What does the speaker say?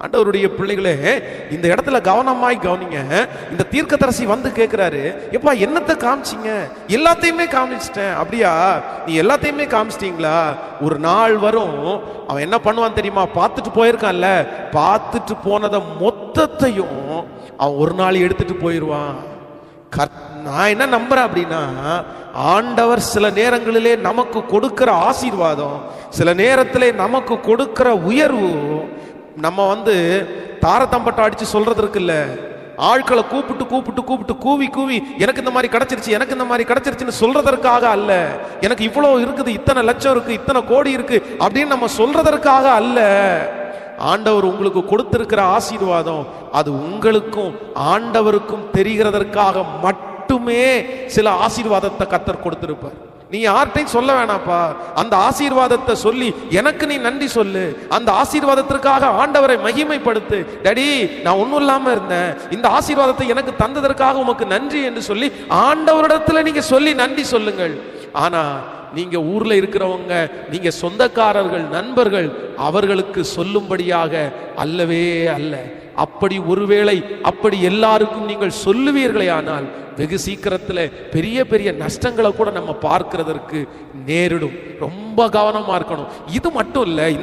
ஆண்டவருடைய பிள்ளைகளே இந்த இடத்துல கவனமாய் கவனிங்க. இந்த தீர்க்கதரசி வந்து கேட்கிறாரு எப்பா என்னத்தை காமிச்சீங்க? எல்லாத்தையுமே காமிச்சிட்டேன். அப்படியா? நீ எல்லாத்தையுமே காமிச்சிட்டீங்களா? ஒரு நாள் வரும் அவன் என்ன பண்ணுவான் தெரியுமா? பார்த்துட்டு போயிருக்கான்ல. பார்த்துட்டு போனதை மொத்தத்தையும் அவன் ஒரு நாள் எடுத்துட்டு போயிடுவான் கர்த்- நான் என்ன நம்புறேன் அப்படின்னா ஆண்டவர் சில நேரங்களிலே நமக்கு கொடுக்கிற ஆசீர்வாதம் சில நேரத்திலே நமக்கு கொடுக்கிற உயர்வு நம்ம வந்து தாரத்தம்பட்டம் அடித்து சொல்கிறது இருக்குல்ல? ஆட்களை கூப்பிட்டு கூப்பிட்டு கூப்பிட்டு கூவி கூவி எனக்கு இந்த மாதிரி கிடைச்சிருச்சு எனக்கு இந்த மாதிரி கிடைச்சிருச்சுன்னு சொல்றதற்காக அல்ல. எனக்கு இவ்வளோ இருக்குது இத்தனை லட்சம் இருக்கு இத்தனை கோடி இருக்கு அப்படின்னு நம்ம சொல்றதற்காக அல்ல. ஆண்டவர் உங்களுக்கு கொடுத்திருக்கிற ஆசீர்வாதம் அது உங்களுக்கும் ஆண்டவருக்கும் தெரிகிறதற்காக மட்டுமே சில ஆசீர்வாதத்தை கத்தர் கொடுத்திருப்பார். நீ யார்கிட்டையும் சொல்ல வேணாப்பா அந்த ஆசீர்வாதத்தை சொல்லி எனக்கு நீ நன்றி சொல்லு. அந்த ஆசீர்வாதத்திற்காக ஆண்டவரை மகிமைப்படுத்து. டடி நான் ஒன்றும் இல்லாமல் இருந்தேன். இந்த ஆசீர்வாதத்தை எனக்கு தந்ததற்காக உமக்கு நன்றி என்று சொல்லி ஆண்டவரிடத்துல நீங்க சொல்லி நன்றி சொல்லுங்கள். ஆனா நீங்க ஊர்ல இருக்கிறவங்க நீங்க சொந்தக்காரர்கள் நண்பர்கள் அவர்களுக்கு சொல்லும்படியாக அல்லவே அல்ல. அப்படி ஒருவேளை அப்படி எல்லாருக்கும் நீங்கள் சொல்லுவீர்களே ஆனால் வெகு சீக்கிரத்தில் பெரிய பெரிய நஷ்டங்களை கூட நம்ம பார்க்கிறதற்கு நேரிடும். ரொம்ப கவனமா இருக்கணும். இது மட்டும் இல்லை